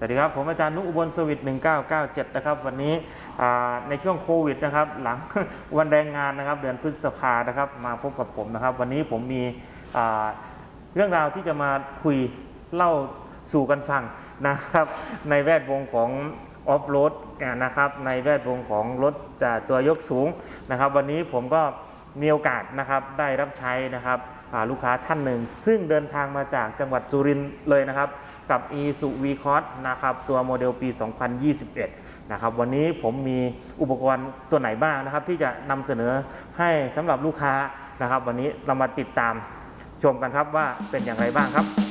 สวัสดีครับ ผมอาจารย์นุอุบลสวิท1997 นะครับ วันนี้ในช่วงโควิดนะครับ หลังวันแรงงานนะครับ เดือนพฤษภานะครับ มาพบกับผมนะครับ วันนี้ผมมีเรื่องราวที่จะมาคุยเล่าสู่กันฟังนะครับ ในแวดวงของออฟโรดนะครับ ในแวดวงของรถตัวยกสูงนะครับ วันนี้ผมก็มีโอกาสนะครับได้รับใช้นะครับ ลูกค้าท่านหนึ่ง ซึ่งเดินทางมาจากจังหวัดสุรินทร์เลยนะครับ กับ e s u v c o s นะครับ ตัวโมเดลปี 2021 นะครับ วันนี้ผมมีอุปกรณ์ตัวไหนบ้างนะครับ ที่จะนำเสนอให้สำหรับลูกค้านะครับ วันนี้เรามาติดตามชมกันครับว่าเป็นอย่างไรบ้างครับ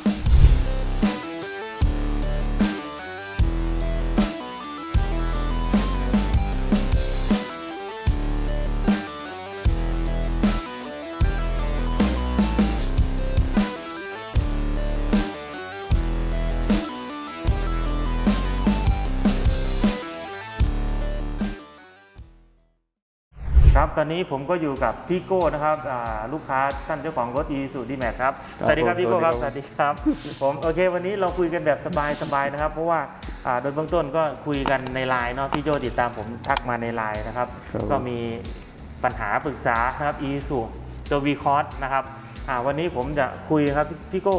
ตอนนี้ผมก็อยู่กับพี่โก้นะครับอ่าลูกค้าท่านเจ้าของรถ e s u d m a x ครับ ครับสวัสดีครับผมพี่โก้ครับ สสวัวัสสดีดีคครัรับ บ ผมโอเค วันนี้เราคุยกันแบบสบายๆนะครับ เพราะว่าอ่าโดยเบื้องต้นก็คุยกันในไลน์เนาะพี่โจติดตามผมทักมาในไลน์นะครับ ครับก็มีปัญหาปรึกษานะครับ e s u ตัว v c o s นะครับอ่าวันนี้ผมจะคุยครับพี่พี่โก้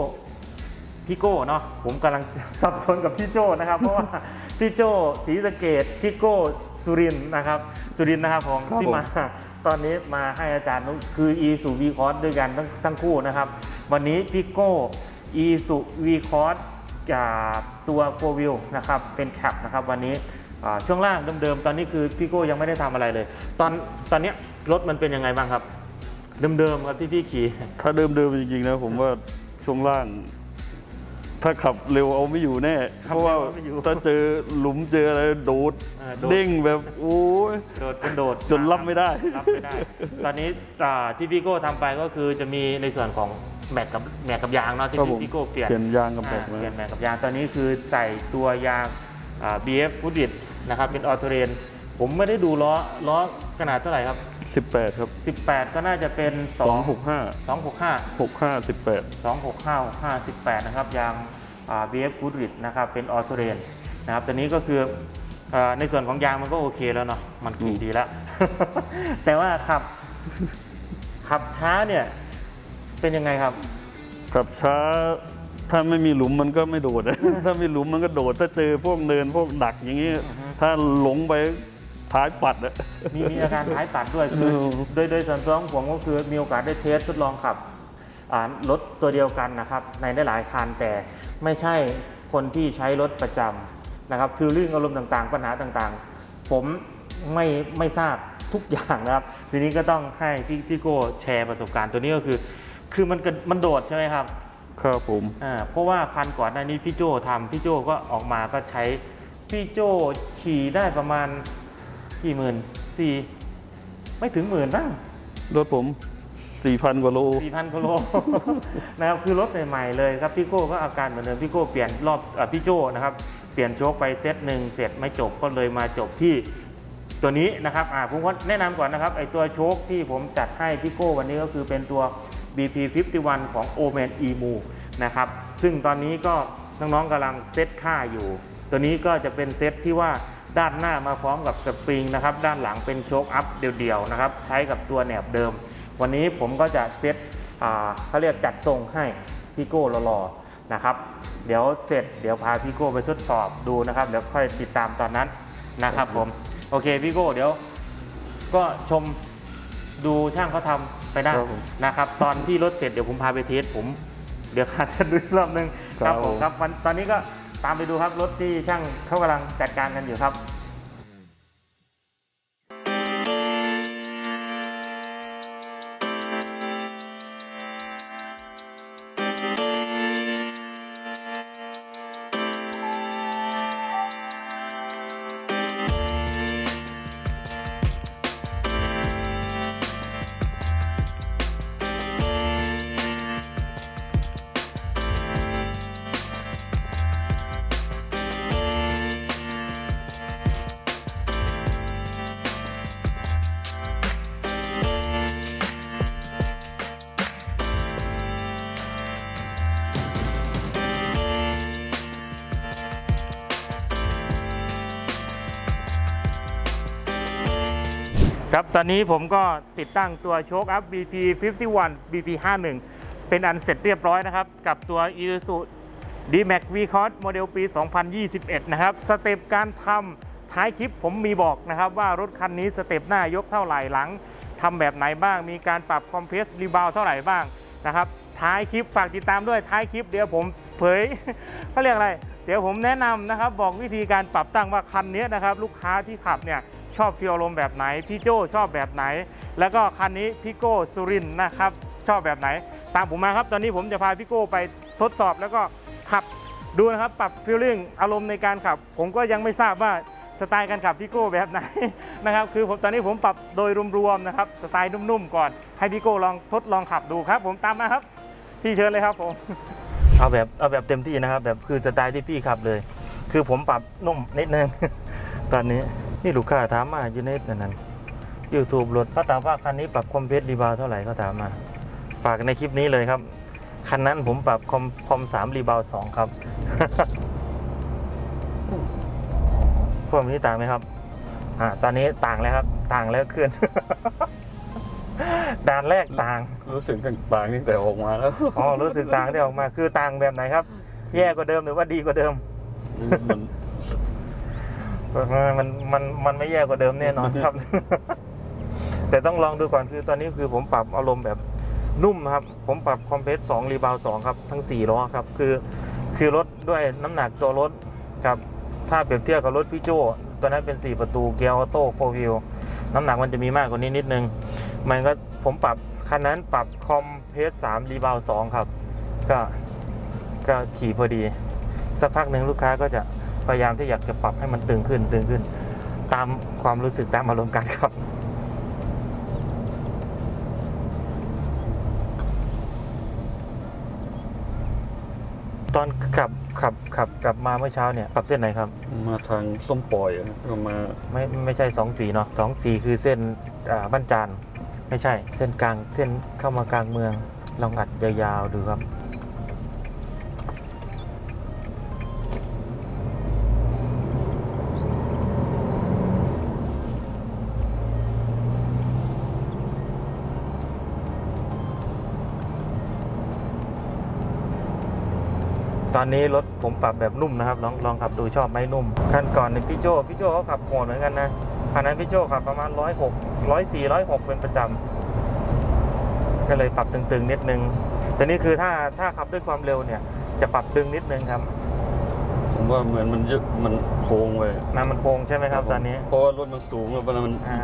พี่โก้เนาะผมกำลังสับสนกับพี่โจนะครับ เพราะว่าพี่โจศรีสะเกดพี่โก้สุรินทร์นะครับสุรินทร์นะครับผมครับที่ผม มาตอนนี้มาให้อาจารย์นุคืออีสุวีคอร์สด้วยกันทั้งทั้งคู่นะครับ วันนี้พี่โก้อีสุวีคอร์สจากตัวโฟวิลนะครับเป็นแคปนะครับวันนี้อ่าช่วงล่างเดิมๆตอนนี้คือพี่โก้ยังไม่ได้ทำอะไรเลย ตอนตอนเนี้ยรถมันเป็นยังไงบ้างครับ เดิมๆครับที่พี่ขี่ ถ้าเดิมๆจริงๆนะผมว่าช่วงล่าง ถ้าขับเร็วเอาไม่อยู่แน่ขับเพราะว่าเร็วเอาไม่อยู่ถ้าเจอหลุมเจออะไรโดดเออโดด เด้งแบบโอ้ย โดดเป็นโดดจนรับไม่ได้ รับไม่ได้ ตอนนี้อ่าที่พี่โก้ทำไปก็คือจะมีในส่วนของแม็กกับแม็กกับยางเนาะที่ครับผมพี่โก้เปลี่ยนเปลี่ยนยางกับแม็กอ่ามาเปลี่ยนแม็กกับยางตอนนี้คือใส่ตัวยางอ่า BF พุดดิตนะครับเป็นออโตเรนผมไม่ได้ดูล้อล้อขนาดเท่าไหร่ครับ สิบแปดครับ 18 ก็น่าจะเป็นสองหกห้า2 2 6 5หกห้าสิบแปด2 6 5 5 18 นะครับยางอ่า BF พุดดิตนะครับเป็นออโตเรนนะครับตัวนี้ก็คืออ่าในส่วนของยางมันก็โอเคแล้วเนาะมันขี่ดีแล้ว แต่ว่าขับ ขับช้าเนี่ย เป็นยังไงครับ ขับช้าถ้าไม่มีหลุมมันก็ไม่โดด ถ้ามีหลุมมันก็โดด ถ้าเจอพวกเนินพวกดักอย่างนี้อือฮึถ้าหลงไป ท้ายปัดอะมีมีอาการท้ายปัดด้วยคือเออโดยโดยส่วนตัวของผมก็คือมีโอกาสได้เทสทดลองขับอ่ารถตัวเดียวกันนะครับ ในหลายๆคันแต่ไม่ใช่คนที่ใช้รถประจำนะครับคือเรื่องอารมณ์ต่างๆ ปัญหาต่างๆ ผมไม่ไม่ทราบทุกอย่างนะครับ ทีนี้ก็ต้องให้พี่พี่โก้แชร์ประสบการณ์ตัวนี้ก็คือ คือมันกระมันโดดใช่ไหมครับครับผมอ่าเพราะว่าคันก่อนหน้านี้พี่โจทำพี่โจก็ออกมาก็ใช้พี่โจขี่ได้ประมาณ กี่หมื่นสี่ไม่ถึงหมื่นบ้างรถผมสี่พันกว่าโล สี่พันกิโล นะครับคือรถใหม่ๆเลยครับพี่โก้ก็อาการเหมือนเดิมพี่โก้เปลี่ยนรอบอ่าพี่โจนะครับ เปลี่ยนโชคไปเซตหนึ่งเสร็จไม่จบก็เลยมาจบที่ตัวนี้นะครับอ่าผมก็แนะนำก่อนนะครับไอตัวโชคที่ผมจัดให้พี่โก้วันนี้ก็คือเป็นตัว BP 51ของ o m a n EMU นะครับซึ่งตอนนี้ก็น้องๆกำลังเซตค่าอยู่ ตัวนี้ก็จะเป็นเซตที่ว่า ด้านหน้ามาพร้อมกับสปริงนะครับด้านหลังเป็นโชคอัพเดี่ยวๆนะครับใช้กับตัวแหนบเดิม วันนี้ผมก็จะเซตอ่าเขาเรียกจัดทรงให้พี่โก้รอๆนะครับ เดี๋ยวเสร็จเดี๋ยวพาพี่โก้ไปทดสอบดูนะครับเดี๋ยวค่อยติดตามตอนนั้นนะครับผมโอเคพี่โก้เดี๋ยวก็ชมดูช่างเขาทำไปได้ครับผมนะครับ ตอนที่รถเสร็จเดี๋ยวผมพาไปเทสผม เดี๋ยวพาจะดูอีกรอบนึงครับครับผมผมครับวันตอนนี้ก็ ตามไปดูครับรถที่ช่างเขากำลังจัดการกันอยู่ครับ ครับ ตอนนี้ผมก็ติดตั้งตัวโชคอัพ BP 51 BP 51เป็นอันเสร็จเรียบร้อยนะครับ กับตัว Isuzu D-Max V-Cross โมเดลปี 2021 นะครับ สเต็ปการทำท้ายคลิปผมมีบอกนะครับ ว่ารถคันนี้สเต็ปหน้ายกเท่าไหร่หลังทำแบบไหนบ้าง มีการปรับคอมเพรสรีบาวเท่าไหร่บ้างนะครับ ท้ายคลิปฝากติดตามด้วยท้ายคลิปเดี๋ยวผมเผยเขาเรียกอะไร เดี๋ยวผมแนะนำนะครับ บอกวิธีการปรับตั้งว่าคันนี้นะครับ ลูกค้าที่ขับเนี่ย ชอบฟีลอารมแบบไหน พี่โจชอบแบบไหน แล้วก็คันนี้พี่โก้สุรินนะครับชอบแบบไหน ตามผมมาครับ ตอนนี้ผมจะพาพี่โก้ไปทดสอบแล้วก็ขับดูนะครับปรับฟีลลิ่งอารมณ์ในการขับ ผมก็ยังไม่ทราบว่าสไตล์การขับพี่โก้แบบไหนนะครับคือผมตอนนี้ผมปรับโดยรวมๆนะครับสไตล์นุ่มๆก่อนให้พี่โก้ลองทดลองขับดูครับ ผมตามมาครับพี่เชิญเลยครับผมเอาแบบเอาแบบเต็มที่นะครับ แบบคือสไตล์ที่พี่ขับเลย คือผมปรับนุ่มนิดนึง ตอนนี้ นี่ลูกค้าถามมาอยู่ในนั้นยูทูบรถเขาถามว่าคันนี้ปรับคอมเพรสรีบาวเท่าไหร่เขาถามมาฝากในคลิปนี้เลยครับ คันนั้นผมปรับคอมคอมสามรีบาวสองครับพวกนี้ต่างไหมครับ อ่า ตอนนี้ต่างแล้วครับ ต่างแล้วขึ้นด่านแรกต่าง รู้สึกต่างตั้งแต่ออกมาแล้ว อ๋อ รู้สึกต่างที่ออกมา คือต่างแบบไหนครับ แย่กว่าเดิมหรือว่าดีกว่าเดิม มัน มันมันมันไม่แย่กว่าเดิมแน่นอนครับ แต่ต้องลองดูก่อนคือตอนนี้คือผมปรับอารมณ์แบบนุ่มนะครับ ผมปรับคอมเพรสสองรีบาวสองครับ ทั้งสี่ล้อครับ คือคือรถด้วยน้ำหนักตัวรถครับถ้าเปรียบเทียบกับรถพี่โจตัวนั้นเป็น 4 ประตูเกียร์ออโต้โฟวิลน้ำหนักมันจะมีมากกว่านี้นิดนึง มันก็ผมปรับคันนั้นปรับคอมเพรสสามรีบาวสองครับ ก็ก็ขี่พอดี สักพักหนึ่งลูกค้าก็จะ พยายามที่อยากจะปรับให้มันตึงขึ้นตึงขึ้น ตามความรู้สึกตามอารมณ์การครับตอนขับขับขับกลับมาเมื่อเช้าเนี่ยขับเส้นไหนครับ มาทางส้มปล่อยอะก็มาไม่ไม่ใช่สองสีเนาะสองสีคือเส้นอ่าบ้านจานไม่ใช่เส้นกลางเส้นเข้ามากลางเมืองลองอัดยาวๆดูครับ นนี้รถผมปรับแบบนุ่มนะครับ ลองลองขับดูชอบไหมนุ่มคันก่อนเนี่ยพี่โจพี่โจเขาขับโหดเหมือนกันนะคันนั้นพี่โจขับประมาณร้อยหกร้อยสี่ร้อยหกเป็นประจำก็เลยปรับตึงๆนิดนึงแต่นี่คือถ้าถ้าขับด้วยความเร็วเนี่ย จะปรับตึงนิดนึงครับผมว่าเหมือนมันเยอะมันโค้งไปน้ำมันโค้งใช่ไหมครับ ตอนนี้เพราะว่ารถมันสูงแล้วมันอ่า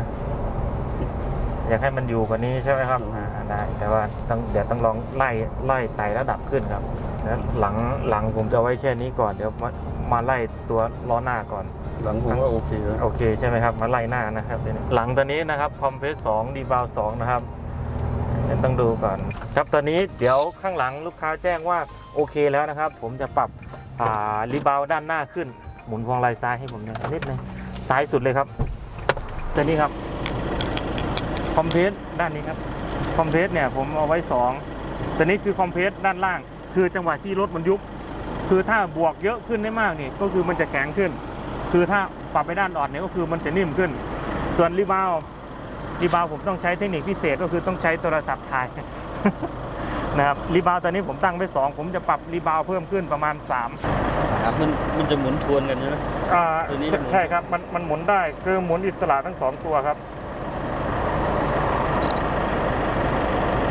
อยากให้มันอยู่กว่านี้ใช่ไหมครับอืมอ่าได้แต่ว่าต้องเดี๋ยวต้องลองไล่ไล่ไต่ระดับขึ้นครับ แล้วหลังหลังผมจะไว้แค่นี้ก่อนเดี๋ยวมามาไล่ตัวล้อหน้าก่อน หลังผมว่าโอเคแล้วโอเคใช่ไหมครับ มาไล่หน้านะครับทีนี้หลังตัวนี้นะครับคอมเพรสสองดีบาวสองนะครับเดี๋ยวต้องดูก่อน ครับตอนนี้เดี๋ยวข้างหลังลูกค้าแจ้งว่าโอเคแล้วนะครับ ผมจะปรับอ่ารีบาวด้านหน้าขึ้น หมุนพวงมาลัยซ้ายให้ผมหนอยนิดนึงซ้ายสุดเลยครับตัวนี้ครับคอมเพรสด้านนี้ครับคอมเพรสเนี่ยผมเอาไว้สองตัวนี้คือคอมเพรสด้านล่าง คือจังหวะที่รถมันยุบ คือถ้าบวกเยอะขึ้นได้มากนี่ก็คือมันจะแข็งขึ้น คือถ้าปรับไปด้านอ่อนเนี่ยก็คือมันจะนิ่มขึ้น ส่วนรีบาวรีบาวผมต้องใช้เทคนิคพิเศษก็คือต้องใช้โทรศัพท์ถ่ายนะครับรีบาวตอนนี้ผมตั้งไว้2ผมจะปรับรีบาวเพิ่มขึ้นประมาณ 3 ครับมันมันจะหมุนทวนกันใช่ไหมอ่าตัวนี้หมุน ใช่ครับมันมันหมุนได้คือหมุนอิสระทั้งสองตัวครับ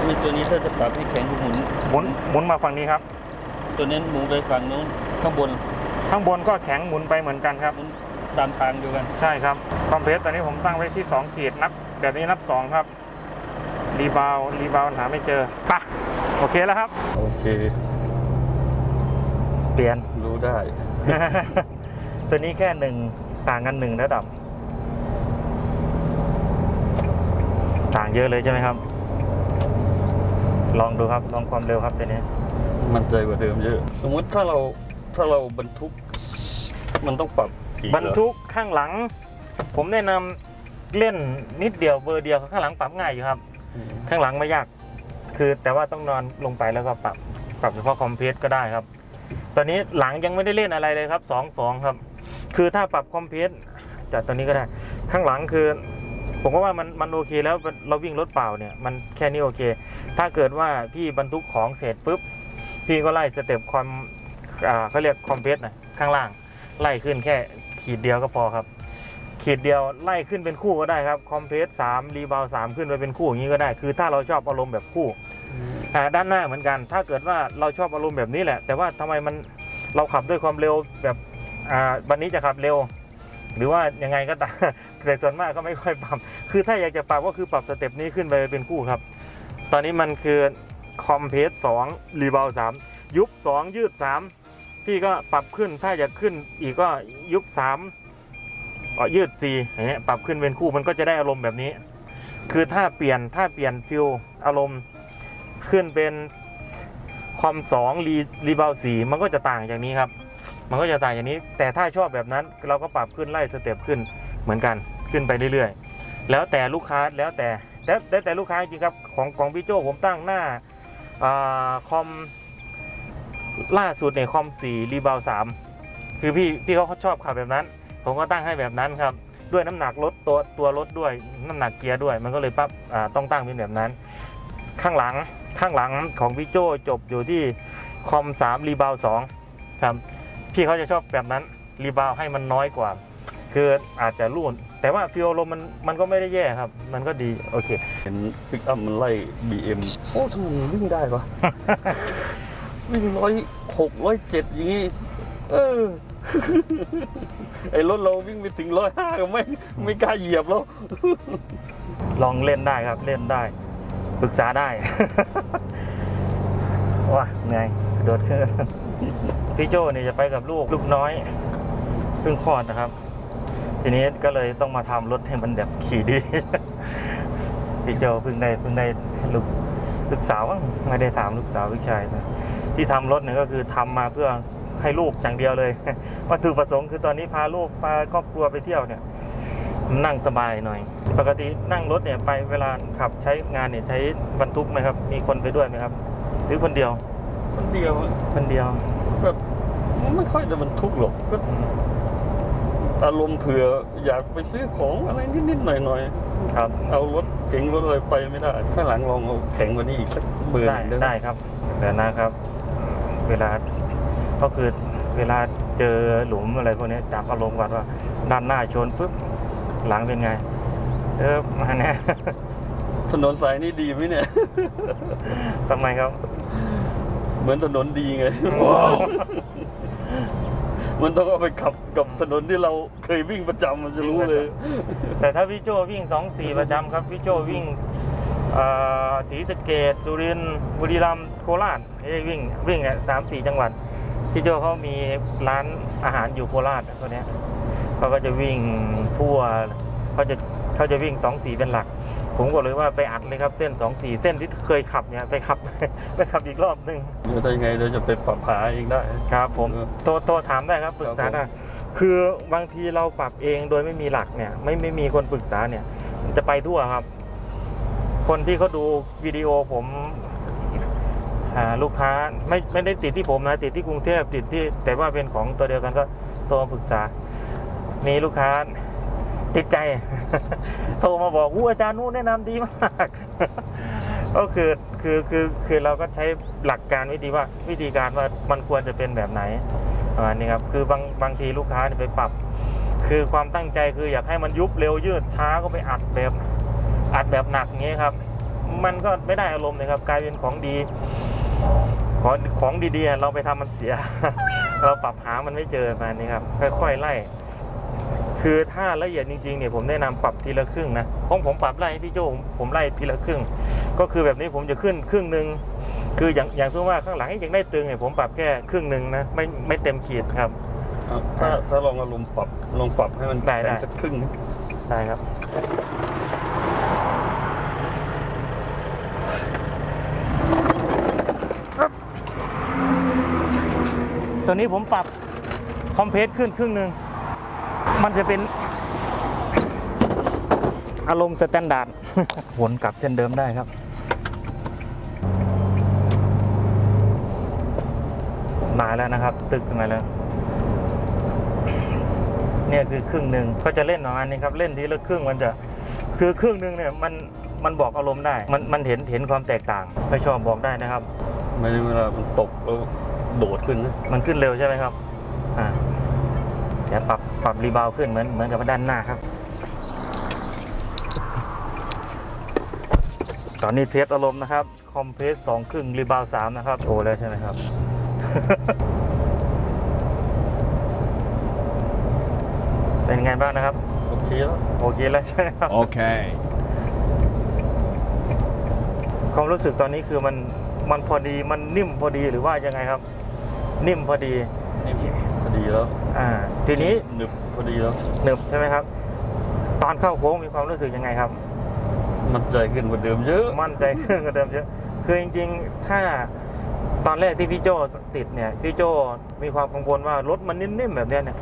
มีตัวนี้ถ้าจะปรับให้แข็งก็หมุนหมุนหมุนมาฝั่งนี้ครับ ตัวนี้หมุนไปฝั่งนู้นข้างบนข้างบนก็แข็งหมุนไปเหมือนกันครับหมุนตามทางเดียวกัน ใช่ครับคอมเพรสตอนนี้ผมตั้งไว้ที่ 2 ขีดนับ แบบนี้นับ 2 ครับรีบาวรีบาวหาไม่เจอปะโอเคแล้วครับ โอเค เปลี่ยนรู้ได้ ตัวนี้แค่หนึ่งต่างกันหนึ่งระดับ ต่างเยอะเลยใช่ไหมครับ ลองดูครับลองความเร็วครับตัวนี้ มันใจกว่าเดิมเยอะ สมมติถ้าเราถ้าเราบรรทุก มันต้องปรับอีกเหบรรทุกข้างหลัง ผมแนะนำเล่นนิดเดียวเบอร์เดียวข้างหลังปรับง่ายอยู่ครับอืมข้างหลังไม่ยาก คือแต่ว่าต้องนอนลงไปแล้วก็ปรับปรับเฉพาะคอมเพรสก็ได้ครับ ตอนนี้หลังยังไม่ได้เล่นอะไรเลยครับสองสองครับ คือถ้าปรับคอมเพรสจากตัวนี้ก็ได้ ข้างหลังคือ ผมก็ว่ามันมันโอเคแล้วเราวิ่งรถเปล่าเนี่ยมันแค่นี้โอเค ถ้าเกิดว่าพี่บรรทุกของเสร็จปุ๊บ พี่ก็ไล่สเต็ปความอ่าเขาเรียกคอมเพรสนะข้างล่าง ไล่ขึ้นแค่ขีดเดียวก็พอครับ ขีดเดียวไล่ขึ้นเป็นคู่ก็ได้ครับคอมเพรสสามรีบาวสามขึ้นไปเป็นคู่อย่างนี้ก็ได้ คือถ้าเราชอบอารมณ์แบบคู่อ่าด้านหน้าเหมือนกัน ถ้าเกิดว่าเราชอบอารมณ์แบบนี้แหละ แต่ว่าทำไมมันเราขับด้วยความเร็วแบบอ่าวันนี้จะขับเร็ว หรือว่ายังไงก็ตาม แต่ส่วนมากก็ไม่ค่อยปรับ คือถ้าอยากจะปรับก็คือปรับสเต็ปนี้ขึ้นไปเป็นคู่ครับ ตอนนี้มันคือคอมเพรสสองรีบาวสามยุบสองยืดสามพี่ก็ปรับขึ้นถ้าอยากขึ้นอีกก็ยุบสามเอ่ยืดสี่อย่างเงี้ยปรับขึ้นเป็นคู่มันก็จะได้อารมณ์แบบนี้ คือถ้าเปลี่ยนถ้าเปลี่ยนฟิลอารมณ์ขึ้นเป็นคอมสองรีรีบาวสี่มันก็จะต่างจากนี้ครับมันก็จะต่างอย่างนี้ แต่ถ้าชอบแบบนั้นเราก็ปรับขึ้นไล่สเต็ปขึ้นเหมือนกัน ขึ้นไปเรื่อยๆ แล้วแต่ลูกค้าแล้วแต่แต่แต่ลูกค้าจริงครับของของพี่โจผมตั้งหน้าอคอมล่าสุดในยคอม4รีบาว3คือพี่พี่เขาชอบขับแบบนั้น ผมก็ตั้งให้แบบนั้นครับ ด้วยน้ำหนักรถตัวตัวรถด้วยน้ำหนักเกียร์ด้วย มันก็เลยปั๊บต้องตั้งเป็นแบบนั้น ข้างหลังข้างหลังของพี่โจจบอยู่ที่คอม3รีบาว2ครับ พี่เขาจะชอบแบบนั้นรีบาวให้มันน้อยกว่า คืออาจจะรุ่น แต่ว่าฟิโอลมมันมันก็ไม่ได้แย่ครับ มันก็ดีโอเค เห็นปิกอัพมันไล่ BM โอ้ทำไมมันวิ่งได้วะ วิ่งร้อยหกร้อยเจ็ดอย่างงี้เออ ไอ้รถเราวิ่งไปถึงร้อยห้าก็ไม่ไม่กล้าเหยียบแล้ว ลองเล่นได้ครับเล่นได้ปรึกษาได้ ว้าเหนื่อยโดดขึ้นพี่โจเนี่ยจะไปกับลูกลูกน้อยเพิ่งคลอดนะครับ ทีนี้ก็เลยต้องมาทำรถให้มันแบบขี่ดี พี่โจเพิ่งได้เพิ่งได้ลูกลูกสาวมั้งไม่ได้ถามลูกสาวลูกชายนะที่ทำรถเนี่ยก็คือทำมาเพื่อให้ลูกอย่างเดียวเลยวัตถุประสงค์คือตอนนี้พาลูกพาครอบครัวไปเที่ยวเนี่ย นั่งสบายหน่อย ปกตินั่งรถเนี่ยไปเวลาขับใช้งานเนี่ยใช้บรรทุกไหมครับ มีคนไปด้วยไหมครับ หรือคนเดียว คนเดียวอะคนเดียวแบบไม่ค่อยจะบรรทุกหรอกก็ อืมอารมณ์เผื่ออยากไปซื้อของอะไรนิดๆหน่อยครับๆเอารถเก๋งรถอะไรไปไม่ได้ ข้างหลังลองเอาแข็งกว่านี้อีกสักเบอร์หได้นึ่งได้ไหมได้ครับแต่นะครับ เวลาก็คือเวลาเจอหลุมอะไรพวกนี้จับอารมณ์ก่อนว่า ด้านหน้าชนปุ๊บหลังเป็นไง เออมาแน่ ถนนสายนี้ดีไหมเนี่ย ทำไมครับ เหมือนถนนดีไง มันต้องเอาไปขับกับถนนที่เราเคยวิ่งประจำมันจะรู้เลย แต่ถ้าพี่โจวิ่งสองสี่ประจำครับพี่โจวิ่งศรีสะเกดสุรินทร์บุรีรัมย์โคราชไม่ได้วิ่งวิ่งเนี่ยสามสี่จังหวัดพี่โจเขามีร้านอาหารอยู่โคราชตัวเนี้ยเขาก็จะวิ่งทั่วเขาจะเขาจะวิ่งสองสี่เป็นหลัก ผมก็เลยว่าไปอัดเลยครับเส้นสองสี่เส้นที่เคยขับเนี่ยไปขับ ไปขับอีกรอบหนึ่งเดี๋ยวถ้ายังไงเราจะไปปรับหาเองได้ครับ ผมเออโทรโทรถามได้ครับปรึกษาครับผมได้คือบางทีเราปรับเองโดยไม่มีหลักเนี่ย ไม่ไม่มีคนปรึกษาเนี่ยมันจะไปทั่วครับ คนที่เขาดูวิดีโอผมหาลูกค้าไม่ไม่ได้ติดที่ผมนะติดที่กรุงเทพติดที่ แต่ว่าเป็นของตัวเดียวกันก็โทรมาปรึกษามีลูกค้า ติดใจ โทรมาบอกอู้อาจารย์นู้นแนะนำดีมากก็คือคือคือคือเราก็ใช้หลักการวิธีว่าวิธีการว่ามันควรจะเป็นแบบไหนประมาณนี้ครับคือบางบางทีลูกค้าเนี่ยไปปรับ คือความตั้งใจคืออยากให้มันยุบเร็วยืดช้าก็ไปอัดแบบอัดแบบหนักเงี้ยครับ มันก็ไม่ได้อารมณ์เลยครับ กลายเป็นของดี ของของดีๆเราไปทำมันเสีย เราปรับหามันไม่เจอมานี้ครับ ค่อยๆไล่ คือถ้าละเอียดจริงๆเนี่ยผมแนะนำปรับทีละครึ่งนะของผมปรับไล่ให้พี่โจผมผมไล่ทีละครึ่ง ก็คือแบบนี้ผมจะขึ้นครึ่งหนึ่งคืออย่างอย่างสมมติว่าข้างหลังยังได้ตึงเนี่ยผมปรับแค่ครึ่งหนึ่งนะไม่ไม่เต็มขีดครับเอาถ้าถ้าลองอารมณ์ปรับลองปรับให้มันได้ได้แข็งสักครึ่งได้ครับตัวนี้ผมปรับคอมเพรสขึ้นครึ่งหนึ่ง มันจะเป็นอารมณ์สแตนดาร์ดวนกลับเส้นเดิมได้ครับ มาแล้วนะครับ ตึกมาแล้ว เนี่ยคือครึ่งหนึ่งก็จะเล่นประมาณนี้ครับ เล่นทีละครึ่งมันจะคือเครื่องนึงเนี่ยมันมันบอกอารมณ์ได้ มันมันเห็นเห็นความแตกต่างไม่ชอบบอกได้นะครับ ไม่ได้เวลามันตกแล้วโดดขึ้นนะมันขึ้นเร็วใช่ไหมครับ อ่าเดี๋ยวปรับ ปรับรีบาวขึ้นเหมือนเหมือนกับด้านหน้าครับ ตอนนี้เทสอารมณ์นะครับ คอมเพรสสองครึ่งรีบาวสามนะครับ โอ้แล้วใช่ไหมครับ เป็นไงบ้างนะครับ โอเคแล้วโอเคแล้วใช่ไหมครับ Okay. ความรู้สึกตอนนี้คือมันมันพอดีมันนิ่มพอดีหรือว่ายังไงครับ นิ่มพอดีนี่พอ ดีแล้วอ่าทีนี้หนึบพอดีแล้วหนึบใช่ไหมครับ ตอนเข้าโค้งมีความรู้สึกยังไงครับ มันใจขึ้นกว่าเดิมเยอะ มั่นใจขึ้นกว่าเดิมเยอะคือจริงๆ ถ้าตอนแรกที่พี่โจติดเนี่ยพี่โจมีความกังวลว่ารถมันนิ่มๆแบบเนี้ยเนี่ย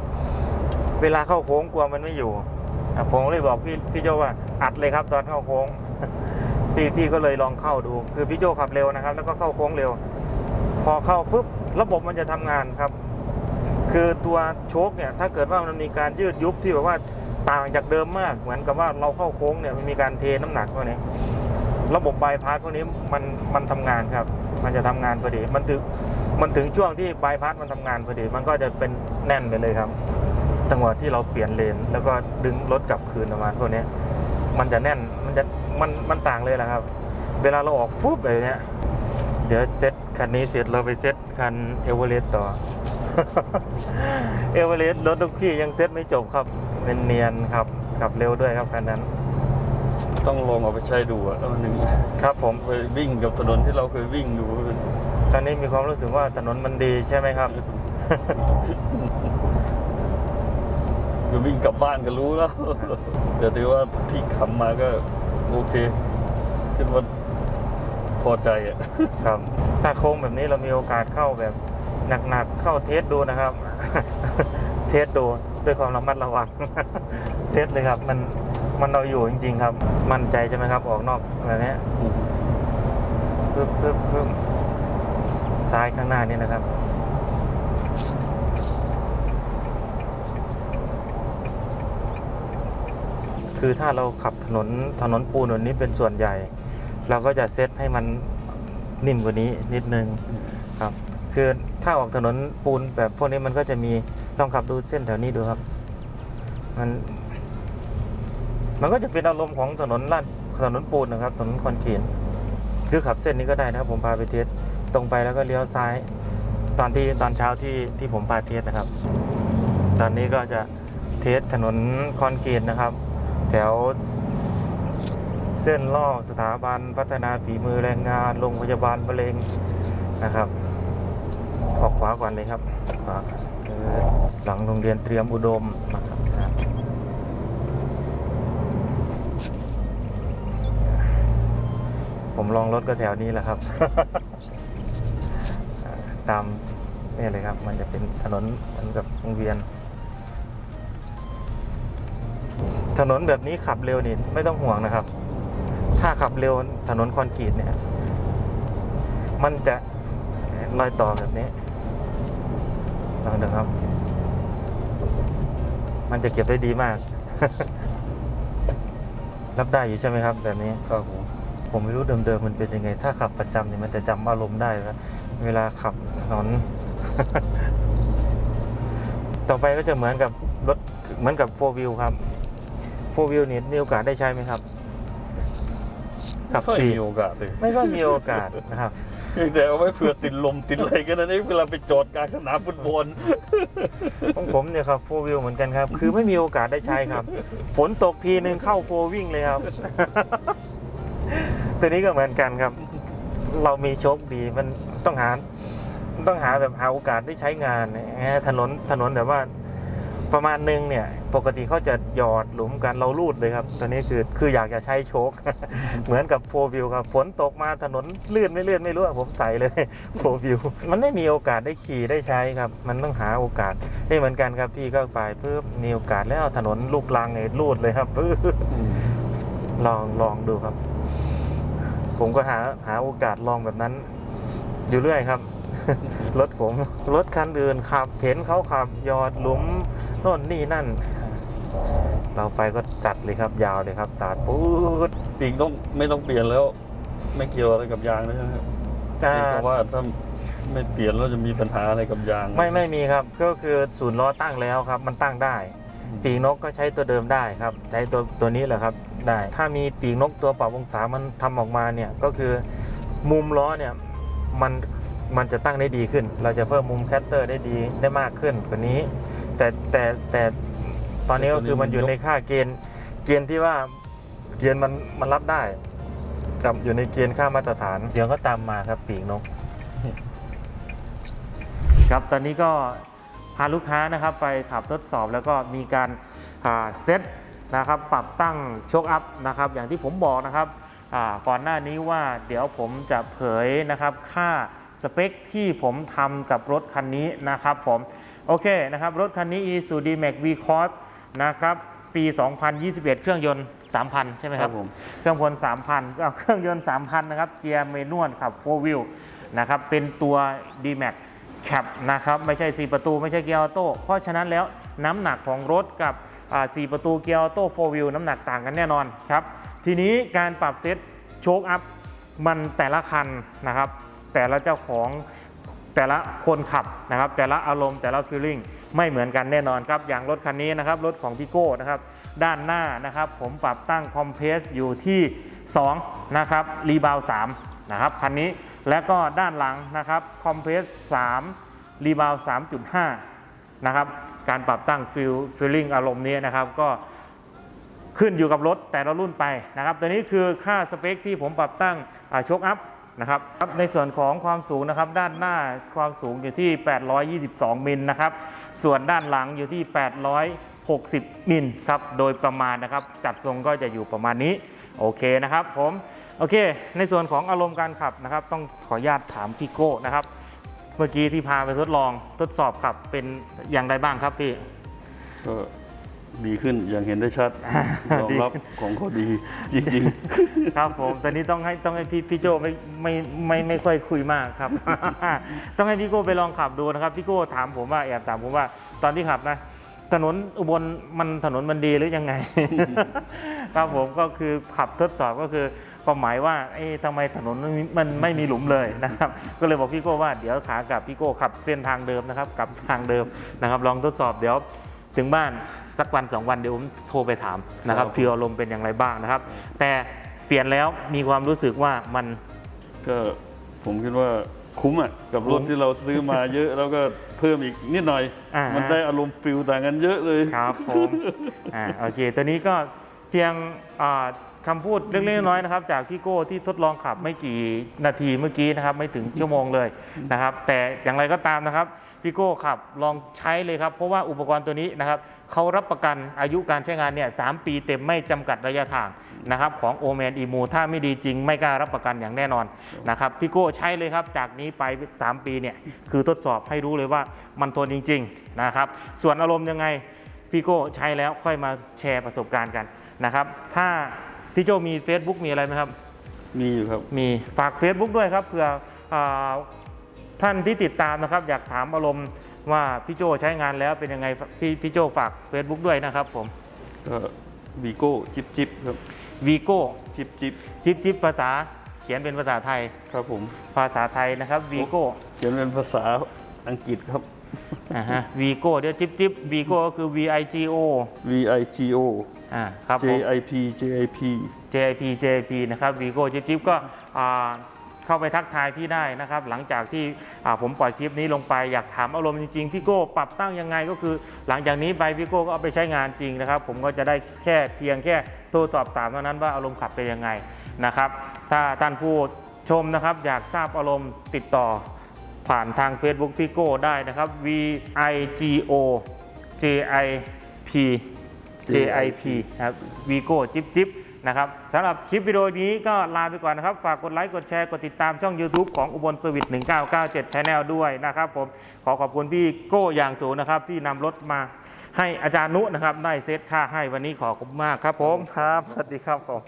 เวลาเข้าโค้งกลัวมันไม่อยู่อะผมเลยบอกพี่พี่โจว่าอัดเลยครับ ตอนเข้าโค้งพี่พี่ก็เลยลองเข้าดู คือพี่โจขับเร็วนะครับ แล้วก็เข้าโค้งเร็ว พอเข้าปุ๊บระบบมันจะทำงานครับ คือตัวโชคเนี่ยถ้าเกิดว่ามันมีการยืดยุบที่แบบว่าต่างจากเดิมมาก เหมือนกับว่าเราเข้าโค้งเนี่ยมันมีการเทน้ำหนักพวกนี้ระบบบายพาสพวกนี้มันมันทำงานครับ มันจะทำงานพอดี มันถึงมันถึงช่วงที่บายพาสมันทำงานพอดี มันก็จะเป็นแน่นไปเลยครับจังหวะที่เราเปลี่ยนเลน แล้วก็ดึงรถกลับคืนประมาณพวกนี้มันจะแน่นมันจะมันมันต่างเลยแหละครับ เวลาเราออกฟุบแบบเนี้ยเดี๋ยวเซตคันนี้เสร็จเราไปเซตคันเอเวอเรสต์ต่อ เอเวอเรสต์รถทุกที่ยังเซ็ตไม่จบครับเป็นเนียนๆครับขับเร็วด้วยครับคันนั้น ต้องลองเอาไปใช้ดูอะแล้วหนึ่งครับผมไปวิ่งกับถนนที่เราเคยวิ่งดูมันตอนนี้มีความรู้สึกว่าถนนมันดีใช่ไหมครับจะวิ่งกลับบ้านก็รู้แล้วแต่ถือว่าที่ขับมาก็โอเคคิดว่าพอใจอะครับ ถ้าโค้งแบบนี้เรามีโอกาสเข้าแบบ หนักๆเข้าเทสดูนะครับ เทสดูด้วยความระมัดระวัง เทสเลยครับ มันมันเราอยู่จริง ๆ ครับ มั่นใจใช่ไหมครับ ออกนอกแบบเนี้ยปึ๊บปึ๊บปึ๊บซ้ายข้างหน้านี่นะครับ คือถ้าเราขับถนนถนนปูนแบบนี้เป็นส่วนใหญ่ เราก็จะเซตให้มันนิ่มกว่านี้นิดนึง คือถ้าออกถนนปูนแบบพวกนี้มันก็จะมีต้องขับดูเส้นแถวนี้ดูครับ มัน มันก็จะเป็นอารมณ์ของถนนลาดถนนปูนนะครับถนนคอนกรีตคือขับเส้นนี้ก็ได้นะครับ ผมพาไปเทสตรงไปแล้วก็เลี้ยวซ้าย ตอนที่ตอนเช้าที่ที่ผมพาเทสนะครับ ตอนนี้ก็จะเทสถนนคอนกรีตนะครับ แถวเส้นล่อสถาบันพัฒนาฝีมือแรงงานโรงพยาบาลมะเร็งนะครับ ออกขวาก่อนเลยครับขวาเออหลังโรงเรียนเตรียมอุดมนะครับผมลองรถก็แถวนี้แหละครับ ตามนี่เลยครับ มันจะเป็นถนนเหมือนกับวงเวียน ถนนแบบนี้ขับเร็วนี่ไม่ต้องห่วงนะครับ ถ้าขับเร็วถนนคอนกรีตเนี่ย มันจะรอยต่อแบบนี้ ลองดูครับ มันจะเก็บได้ดีมาก รับได้อยู่ใช่ไหมครับ แบบนี้ครับผมผมไม่รู้เดิมๆมันเป็นยังไง ถ้าขับประจำเนี่ยมันจะจำอารมณ์ได้ครับเวลาขับถนน ต่อไปก็จะเหมือนกับรถเหมือนกับโฟวิวครับโฟวิวนี่มีโอกาสได้ใช้ไหมครับ ขับไม่ค่อยสี่มีโอกาสเลย ไม่ก็มีโอกาสนะครับเพียง แต่เอาไว้เผื่อติดลมติดอะไรกันนั่นเองเวลาไปจอดกลางสนามฟุตบอลของผมเนี่ยครับโฟวิวเหมือนกันครับ คือไม่มีโอกาสได้ใช้ครับฝนตกทีนึงเข้าโฟวิ่งเลยครับ ตัวนี้ก็เหมือนกันครับ เรามีโชคดีมันต้องหาต้องหาแบบหาโอกาสได้ใช้งานนะถนนถนนแบบว่า ประมาณนึงเนี่ยปกติเขาจะหยอดหลุมกันเราลูดเลยครับตอนนี้คือคืออยากจะใช้โชค เหมือนกับโฟวิวครับฝนตกมาถนนลื่นไม่เลื่อนไม่รู้อะผมใส่เลยโฟวิวมันไม่มีโอกาสได้ขี่ได้ใช้ครับ มันต้องหาโอกาสนี่เหมือนกันครับพี่ก็ไปเพิ่มมีโอกาสแล้วถนนลูกลังไงลูดเลยครับปึ๊บลองลองดูครับ ผมก็หาหาโอกาสลองแบบนั้น อยู่เรื่อยครับรถผมรถคันอื่นขับ เห็นเขาขับหยอดหลุม โน่นนี่นั่น เราไปก็จัดเลยครับยาวเลยครับ สาดปุ๊ดปีกต้องไม่ต้องเปลี่ยนแล้ว ไม่เกี่ยวอะไรกับยางเลยนะครับอ่าเพราะว่าถ้าไม่เปลี่ยนแล้วจะมีปัญหาอะไรกับยาง ไม่ไม่มีครับ ก็คือศูนย์ล้อตั้งแล้วครับ มันตั้งได้ปีกนกก็ใช้ตัวเดิมได้ครับ ใช้ตัวตัวนี้แหละครับได้ ถ้ามีปีกนกตัวปรับองศามันทำออกมาเนี่ยก็คือมุมล้อเนี่ยมันมันจะตั้งได้ดีขึ้น เราจะเพิ่มมุมแคตเตอร์ได้ดีได้มากขึ้นกว่านี้ แต่แต่แต่ตอนนี้ก็คือมันอยู่ในค่าเกณฑ์เกณฑ์ที่ว่าเกณฑ์มันมันรับได้กับอยู่ในเกณฑ์ค่ามาตรฐาน เดี๋ยวก็ตามมาครับปีกนก ครับตอนนี้ก็พาลูกค้านะครับไปขับทดสอบแล้วก็มีการอ่าเซตนะครับปรับตั้งโชคอัพนะครับ อย่างที่ผมบอกนะครับอ่าก่อนหน้านี้ว่าเดี๋ยวผมจะเผยนะครับค่าสเปคที่ผมทำกับรถคันนี้นะครับผม โอเคนะครับ รถคันนี้ Isuzu D-Max V-Cross นะครับ ปี 2021 เครื่องยนต์ 3,000 ใช่ไหมคครัรับบผมเครื่องพล3,000ก็เอาเครื่องยนต์ 3,000 นะครับ เกียร์เมนวลขับ 4 wheel นะครับ เป็นตัว D-Max Cap นะครับ ไม่ใช่ 4 ประตู ไม่ใช่เกียร์ออโต้ เพราะฉะนั้นแล้วน้ำหนักของรถกับอ่า4ประตูเกียร์ออโต้4 wheel น้ำหนักต่างกันแน่นอนครับ ทีนี้การปรับเซตโชคอัพมันแต่ละคันนะครับ แต่ละเจ้าของ แต่ละคนขับนะครับ แต่ละอารมณ์แต่ละฟีลลิ่งไม่เหมือนกันแน่นอนครับ อย่างรถคันนี้นะครับ รถของพี่โก้นะครับ ด้านหน้านะครับ ผมปรับตั้งคอมเพรสอยู่ที่ 2 นะครับรีบาว3นะครับคันนี้แล้วก็ด้านหลังนะครับคอมเพรส3รีบาว3.5 นะครับ การปรับตั้งฟิลฟิลลิ่งอารมณ์นี้นะครับ ก็ขึ้นอยู่กับรถแต่ละรุ่นไปนะครับ ตัวนี้คือค่าสเปคที่ผมปรับตั้งชคอัพ นะครับในส่วนของความสูงนะครับ ด้านหน้าความสูงอยู่ที่ 822 มิลนะครับ ส่วนด้านหลังอยู่ที่ 860 มิลครับ โดยประมาณนะครับ จัดทรงก็จะอยู่ประมาณนี้ โอเคนะครับผม โอเค ในส่วนของอารมณ์การขับนะครับ ต้องขออนุญาตถามพี่โก้นะครับ เมื่อกี้ที่พาไปทดลองทดสอบขับเป็นอย่างไรบ้างครับพี่ก็ ดีขึ้นอย่างเห็นได้ชัดยอมรับของเขาดีจริงครับผมตอนนี้ต้องให้ต้องให้พี่พี่โจไม่ไม่ไม่ไม่ค่อยคุยมากครับ ต้องให้พี่โก้ไปลองขับดูนะครับพี่โก้ถามผมว่าแอบถามผมว่าตอนที่ขับนะ ถนนอุบลมันถนนมันดีหรือยังไง ครับผมก็คือขับทดสอบก็คือความหมายว่าเอ๊ะทำไมถนนมันมีมันไม่มีหลุมเลยนะครับ ก็เลยบอกพี่โก้ว่าเดี๋ยวขากลับพี่โก้ขับเส้นทางเดิมนะครับกลับทางเดิมนะครับ ลองทดสอบเดี๋ยว ถึงบ้านสักวันสองวันเดี๋ยวผมโทรไปถามนะครับครับฟีลอารมณ์เป็นอย่างไรบ้างนะครับ แต่เปลี่ยนแล้วมีความรู้สึกว่ามันๆก็ผมคิดว่าคุ้มอะกับรถคุ้มที่เราซื้อมาเยอะแล้วก็เพิ่มอีกนิดหน่อยอ่ามัมันได้อารมณ์ฟิลต่างกันเยอะเลยครับผมอ่าโอเคตัวนี้ก็เพียงอ่าคำพูดเล็กๆน้อยๆนะครับ จากพี่โก้ที่ทดลองขับไม่กี่นาทีเมื่อกี้นะครับ ไม่ถึงชั่วโมงเลยนะครับ แต่อย่างไรก็ตามนะครับ พี่โก้ขับลองใช้เลยครับ เพราะว่าอุปกรณ์ตัวนี้นะครับเขารับประกันอายุการใช้งานเนี่ยสามปีเต็มไม่จำกัดระยะทางนะครับของโอแมนอีมูถ้าไม่ดีจริงไม่กล้ารับประกันอย่างแน่นอนนะครับพี่โก้ใช้เลยครับ จากนี้ไป 3 ปีเนี่ยคือทดสอบให้รู้เลยว่ามันทนจริงๆนะครับส่วนอารมณ์ยังไงพี่โก้ใช้แล้วค่อยมาแชร์ประสบการณ์กันนะครับถ้าพี่โจมี Facebook มีอะไรไหมครับ มีอยู่ครับ มีฝาก Facebook ด้วยครับเผื่ออา ท่านที่ติดตามนะครับ อยากถามอารมณ์ว่าพี่โจใช้งานแล้วเป็นยังไงพี่พี่โจฝาก Facebook ด้วยนะครับผมก็วีโก้จิบจิบครับวีโก้จิบจิบจิบจิบภาษาเขียนเป็นภาษาไทยครับผมภาษาไทยนะครับวีโก้เขียนเป็นภาษาอังกฤษครับอ่าฮะวีโก้เดี๋ยวจิบจิบวีโก้ก็คือ V I G O V I G O อ่าครับ J ผม I P J I P JIP JIP นะครับวีโก้จิ๊บจิ๊บก็อ่า เข้าไปทักทายพี่ได้นะครับ หลังจากที่ผมปล่อยคลิปนี้ลงไปอยากถามอารมณ์จริงๆพี่โก้ปรับตั้งยังไงก็คือ หลังจากนี้ไปพี่โก้ก็เอาไปใช้งานจริงนะครับ ผมก็จะได้แค่เพียงแค่โทรสอบถามเท่านั้นว่าอารมณ์ขับเป็นยังไงนะครับ ถ้าท่านผู้ชมนะครับอยากทราบอารมณ์ติดต่อผ่านทาง Facebook พี่โก้ได้นะครับ V I G O J I P JIP ครับวีโก้จิ๊บจิ๊บ นะครับสำหรับคลิปวิดีโอนี้ก็ลาไปก่อนนะครับ ฝากกดไลค์ กดแชร์ กดติดตามช่อง YouTube ของอุบลสวิตเก้าเก้าเจ็ดชแนลด้วยนะครับผมขอขอบคุณพี่โก้อย่างสูงนะครับ ที่นำรถมาให้อาจารย์นุนะครับ ได้เซตค่าให้วันนี้ขอบคุณมากครับผมครับ สวัสดีครับผม